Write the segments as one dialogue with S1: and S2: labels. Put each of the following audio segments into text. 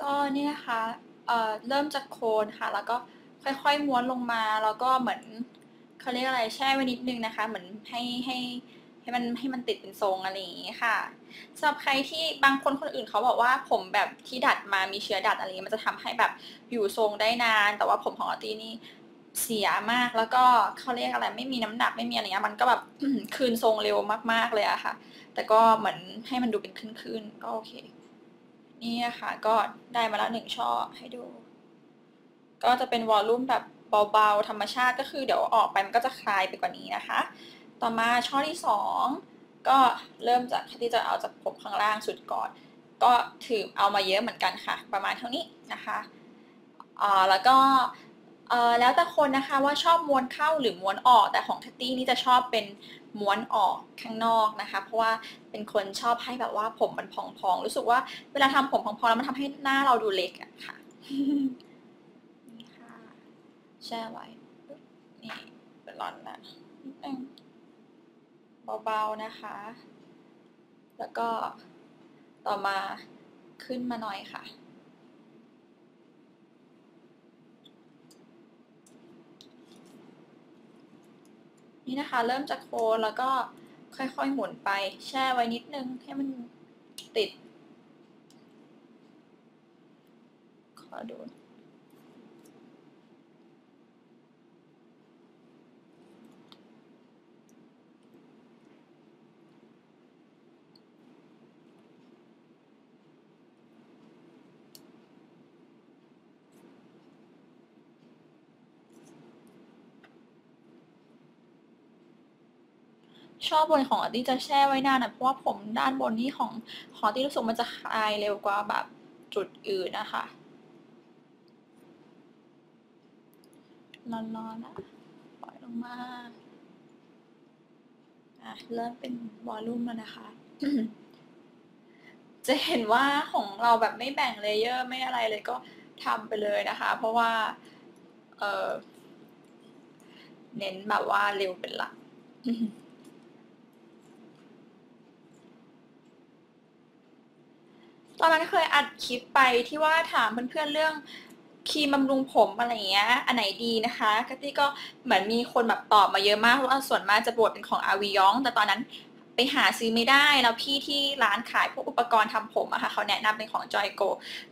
S1: ก็นี่นะคะเอ่อเริ่มจากโคนค่ะ แล้วก็ค่อยๆม้วนลงมาแล้วก็เหมือนเขาเรียกอะไรแช่ไว้นิดนึงนะคะ เหมือนให้ให้ให้มันให้มันติดเป็นทรงอะไรอย่างนี้ค่ะสำหรับใครที่บางคนคนอื่นเขาบอกว่าผมแบบที่ดัดมามีเชื้อดัดอะไรมันจะทำให้แบบอยู่ทรงได้นาน แต่ว่าผมของอตี้นี่เสียมากแล้วก็เขาเรียกอะไรไม่มีน้ำหนักไม่มีอะไรเงี้ยมันก็แบบคืนทรงเร็วมากๆเลยอะค่ะ แต่ก็เหมือนให้มันดูเป็นขึ้นๆก็โอเค นี่นะคะก็ได้มาแล้วหนึ่งช่อให้ดู ก็จะเป็นวอลลุ่มแบบเบาๆธรรมชาติก็คือเดี๋ยวออกไปมันก็จะคลายไปกว่านี้นะคะ ต่อมาช่อที่สองก็เริ่มจากที่จะเอาจากผมข้างล่างสุดก่อน ก็ถือเอามาเยอะเหมือนกันค่ะ ประมาณเท่านี้นะคะอ่าแล้วก็เออแล้วแต่คนนะคะว่าชอบม้วนเข้าหรือม้วนออกแต่ของทัตตี้นี่จะชอบเป็น ม้วนออกข้างนอกนะคะ เพราะว่าเป็นคนชอบให้แบบว่าผมมันพองๆรู้สึกว่าเวลาทำผมพองๆแล้วมันทำให้หน้าเราดูเล็กอะค่ะนี่ค่ะแช่ไว้นี่เป็นร้อนนะนิดนึงเบาๆนะคะ แล้วก็ต่อมาขึ้นมาหน่อยค่ะ นี่นะคะ เริ่มจากโคนแล้วก็ค่อยๆหมุนไปแช่ไว้นิดนึงให้มันติด ขอดู ชอบบนของอาร์ตี้จะแช่ไว้นานนะเพราะว่าผมด้านบนนี่ของของอาร์ตี้รู้สึกมันจะคลายเร็วกว่าแบบจุดอื่นนะคะร้อนๆนะปล่อยลงมาอะเริ่มเป็นวอลลุ่มแล้วนะคะ จะเห็นว่าของเราแบบไม่แบ่งเลเยอร์ไม่อะไรเลยก็ทำไปเลยนะคะ เพราะว่า เออเน้นแบบว่าเร็วเป็นหลัก ตอนนั้นเคยอัดคลิปไปที่ว่าถามเพื่อนๆเรื่องครีมบำรุงผมอะไรเงี้ย อันไหนดีนะคะกตี้ก็เหมือนมีคนแบบตอบมาเยอะมากว่าส่วนมากจะบวชเป็นของอาวียอง แต่ตอนนั้น ไปหาซื้อไม่ได้แล้วพี่ที่ร้านขายพวกอุปกรณ์ทำผมอะค่ะเขาแนะนำเป็นของจอยโก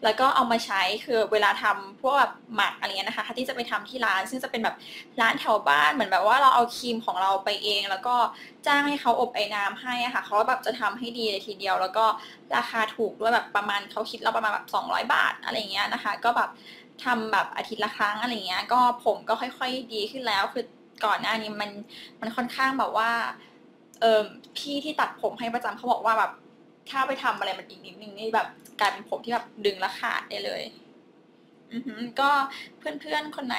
S1: แล้วก็เอามาใช้คือเวลาทำพวกแบบหมักอะไรเงี้ยนะคะที่จะไปทำที่ร้าน ซึ่งจะเป็นแบบร้านแถวบ้านเหมือนแบบว่าเราเอาครีมของเราไปเอง แล้วก็จ้างให้เขาอบไอ้น้ำให้อะค่ะเขาแบบจะทำให้ดีเลยทีเดียว แล้วก็ราคาถูกด้วยแบบประมาณเขาคิดเราประมาณแบบ 200 บาทอะไรเงี้ยนะคะ ก็แบบทำแบบอาทิตย์ละครั้งอะไรเงี้ยก็ผมก็ค่อย ๆ ดีขึ้นแล้วคือก่อนหน้านี้มันมันค่อนข้างแบบว่า พี่ที่ตัดผมให้ประจำเขาบอกว่าแบบถ้าไปทำอะไรมันอีกนิดนึงนี่แบบกลายเป็นผมที่แบบดึงและขาดได้เลยอือหือก็เพื่อนๆคนไหน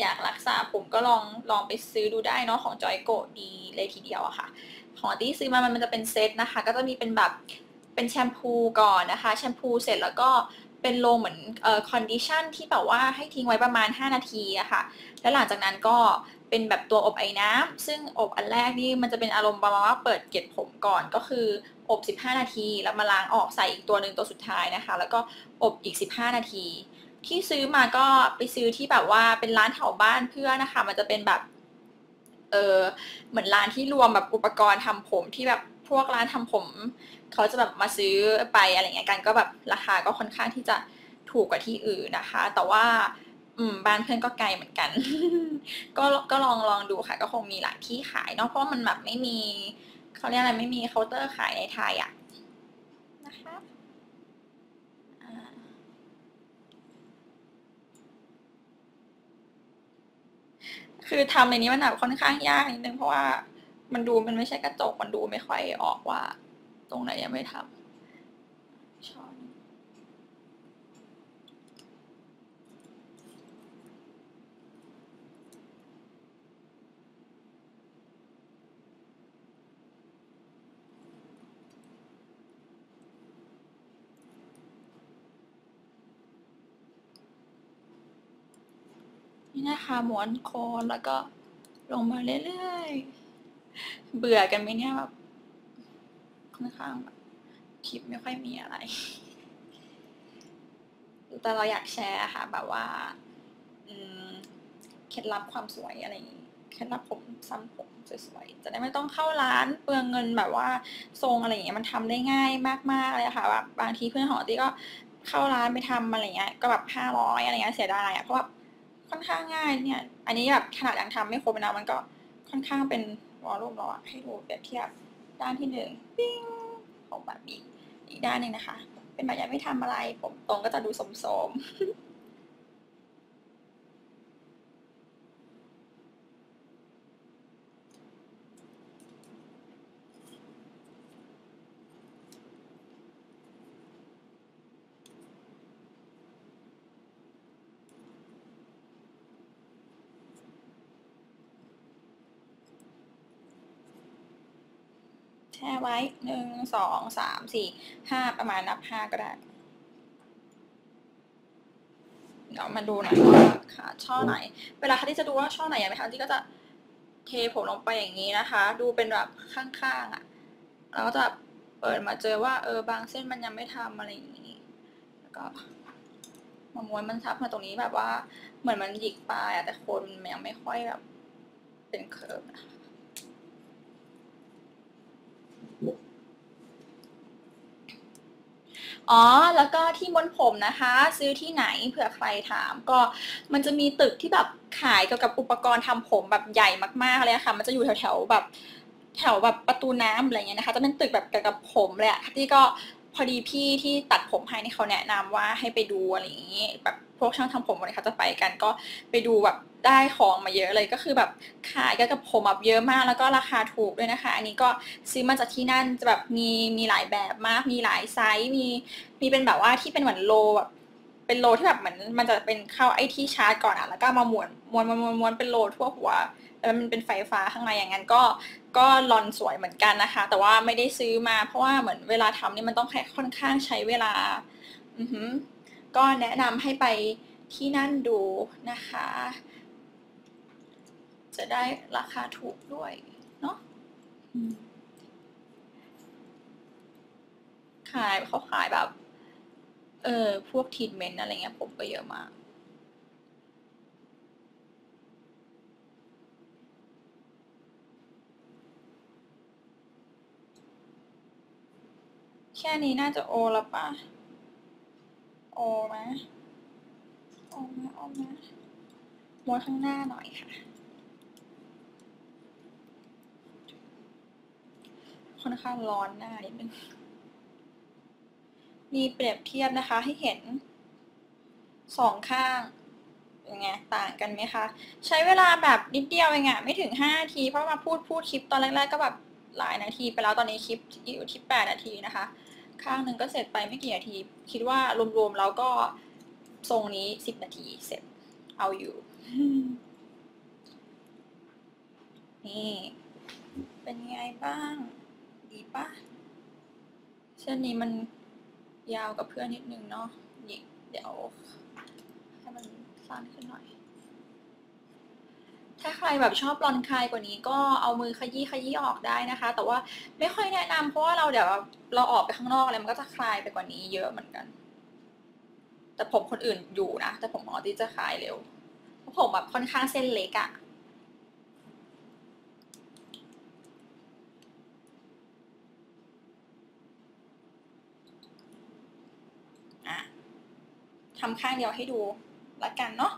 S1: อยากรักษาผมก็ลองลองไปซื้อดูได้เนาะของจอยโกดีเลยทีเดียวอะค่ะ ของที่ซื้อมามันจะเป็นเซตนะคะ ก็จะมีเป็นแบบเป็นแชมพูก่อนนะคะ แชมพูเสร็จแล้วก็ เป็นโลเหมือนเอ่อคอนดิชันที่แบบว่าให้ทิ้งไว้ประมาณ 5 นาทีอะค่ะ แล้วหลังจากนั้นก็เป็นแบบตัวอบไอ้น้ำซึ่งอบอันแรกนี่มันจะเป็นอารมณ์ประมาณว่าเปิดเก็บผมก่อนก็คืออบ 15 นาที แล้วมาล้างออกใส่อีกตัวหนึ่งตัวสุดท้ายนะคะ แล้วก็อบอีก 15 นาที ที่ซื้อมาก็ไปซื้อที่แบบว่าเป็นร้านแถวบ้านเพื่อนนะคะ มันจะเป็นแบบเออเหมือนร้านที่รวมแบบอุปกรณ์ทำผมที่แบบพวกร้านทำผม เขาจะแบบมาซื้อไปอะไรเงี้ยกันก็แบบราคาก็ค่อนข้างที่จะถูกกว่าที่อื่นนะคะ แต่ว่าอืมบ้านเพื่อนก็ไกลเหมือนกัน ก็ก็ลองลองดูค่ะ ก็คงมีหลายที่ขายเนาะเพราะมันแบบไม่มีเขาเรียกอะไรไม่มีเคาน์เตอร์ขายในไทยอะนะคะคือทำในนี้มันแบบค่อนข้างยากนิดนึงเพราะว่ามันดูมันไม่ใช่กระจกมันดูไม่ค่อยออกว่า ตรงไหนยังไม่ทำช้อนนี่นะคะม้วนโคนแล้วก็ลงมาเรื่อยๆ เบื่อกันไหมเนี่ยแบบค่ อนข้างแบบคลิปไม่ค่อยมีอะไร แต่เราอยากแชร์ค่ะ แบบว่าเคล็ดลับความสวยอะไรอย่างนี้เคล็ดลับผมซ้ำผมสวยๆจะได้ไม่ต้องเข้าร้านเปลืองเงินแบบว่าทรงอะไรอย่างเงี้ยมันทำได้ง่ายมากๆเลยค่ะแบบบางทีเพื่อนของตีก็เข้าร้านไปทำอะไรเงี้ยก็แบบห้าร้อยอะไรเงี้ยเสียดายอะเพราะว่าค่อนข้างง่ายเนี่ย อันนี้แบบขนาดยังทำไม่ครบนะมันก็ค่อนข้างเป็นวอลลุ่มเราอะให้ดูเปรียบเทียบ ด้านที่หนึ่งปิ้งผมแบบนี้อีกด้านหนึ่งนะคะ เป็นแบบยังไม่ทำอะไร ผมตรงก็จะดูสมๆ ช่ไว้หนึ่งสองสามสี่ห้าประมาณนับห้าก็ได้ เดี๋ยวมาดูหน่อยว่าขาช่อไหน เวลาที่จะดูว่าช่อไหนอยังไม่ทันที่ก็จะเทผมลงไปอย่างนี้นะคะ ดูเป็นแบบข้างๆอะแล้วก็จะเปิดมาเจอว่าเออบางเส้นมันยังไม่ทำอะไรอย่างนี้ แล้วก็มาม้วนมันทับมาตรงนี้แบบว่าเหมือนมันหยิกปลายอะแต่โคนมันยังไม่ค่อยแบบเป็นเคิร์ฟนะ อ๋อ แล้วก็ที่ม้วนผมนะคะ ซื้อที่ไหนเผื่อใครถาม ก็มันจะมีตึกที่แบบขายเกี่ยวกับอุปกรณ์ทำผมแบบใหญ่มากๆเลยค่ะ มันจะอยู่แถวๆแบบแถวแบบประตูน้ำอะไรเงี้ยนะคะ จะเป็นตึกแบบเกี่ยวกับผมเลยอะที่ก็ พอดีพี่ที่ตัดผมให้นี่เขาแนะนำว่าให้ไปดูอะไรอย่างนี้แบบพวกช่างทำผมอะไรเขาจะไปกันก็ไปดูแบบได้ของมาเยอะเลยก็คือแบบขายกับผมแบบเยอะมากแล้วก็ราคาถูกด้วยนะคะ อันนี้ก็ซื้อมาจากที่นั่นจะแบบมีมีหลายแบบมาก มีหลายไซส์มีมีเป็นแบบว่าที่เป็นเหมือนโลแบบเป็นโลที่แบบเหมือนมันจะเป็นเข้าไอที่ชาร์จก่อนอะแล้วก็มาม้วนม้วนม้วนม้วนเป็นโลทั่วหัวแล้วมันเป็นไฟฟ้าข้างในอย่างนั้นก็ ก็ลอนสวยเหมือนกันนะคะ แต่ว่าไม่ได้ซื้อมา เพราะว่าเหมือนเวลาทำนี่มันต้องค่อนข้างใช้เวลาอือหือก็แนะนำให้ไปที่นั่นดูนะคะ จะได้ราคาถูกด้วยเนาะขายเขาขายแบบ เออพวกทีทเมนต์อะไรเงี้ยผมก็เยอะมาก แค่นี้น่าจะโอแล้วปะโอไหมโอไหมโอไหมม้วนข้างหน้าหน่อยค่ะ ค่อนข้างร้อนหน้านิดนึง มีเปรียบเทียบนะคะให้เห็นสองข้างยังไงต่างกันไหมคะ ใช้เวลาแบบนิดเดียวเองอะไม่ถึงห้านาที เพราะมาพูดพูดคลิปตอนแรก ๆ ก็แบบหลายนาทีไปแล้วตอนนี้คลิปอยู่ที่แปดนาทีนะคะ ข้างหนึ่งก็เสร็จไปไม่กี่นาที คิดว่ารวมๆแล้วก็ทรงนี้สิบนาทีเสร็จเอาอยู่ นี่ เป็นไงบ้าง ดีปะเส้นนี้มันยาวกับเพื่อนนิดนึงเนาะเดี๋ยวให้มันสั้นขึ้นหน่อย ถ้าใครแบบชอบรอนคลายกว่านี้ก็เอามือขยี้ขยี้ออกได้นะคะ แต่ว่าไม่ค่อยแนะนำเพราะว่าเราเดี๋ยวเราออกไปข้างนอกอะไรมันก็จะคลายไปกว่านี้เยอะเหมือนกัน แต่ผมคนอื่นอยู่นะ แต่ผมออที่จะคลายเร็วเพราะผมแบบค่อนข้างเส้นเล็กอะทำข้างเดียวให้ดูละกันเนาะ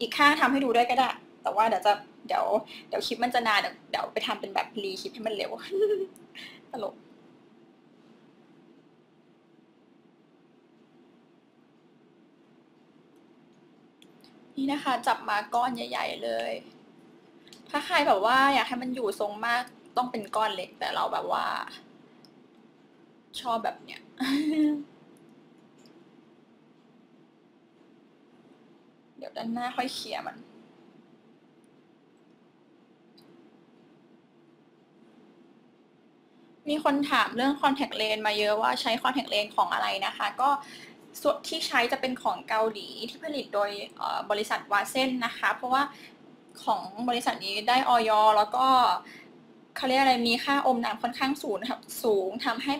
S1: อีกข้างทำให้ดูด้วยก็ได้ แต่ว่าเดี๋ยวจะเดี๋ยวเดี๋ยวคลิปมันจะนานเดี๋ยวไปทำเป็นแบบรีคลิปให้มันเร็วตลกนี่นะคะ จับมาก้อนใหญ่ ๆ เลย ถ้าใครแบบว่า อยากให้มันอยู่ทรงมากต้องเป็นก้อนเล็กแต่เราแบบว่า ชอบแบบเนี้ย เดี๋ยวด้านหน้าค่อยเขี่ยมัน มีคนถามเรื่องคอนแทคเลนมาเยอะว่าใช้คอนแทคเลนของอะไรนะคะ ก็ส่วนที่ใช้จะเป็นของเกาหลีที่ผลิตโดยบริษัทวาเซนนะคะ เพราะว่าของบริษัทนี้ได้ออยแล้วก็เขาเรียกอะไรมีค่าอมน้ำค่อนข้างสูงครับสูงทำให้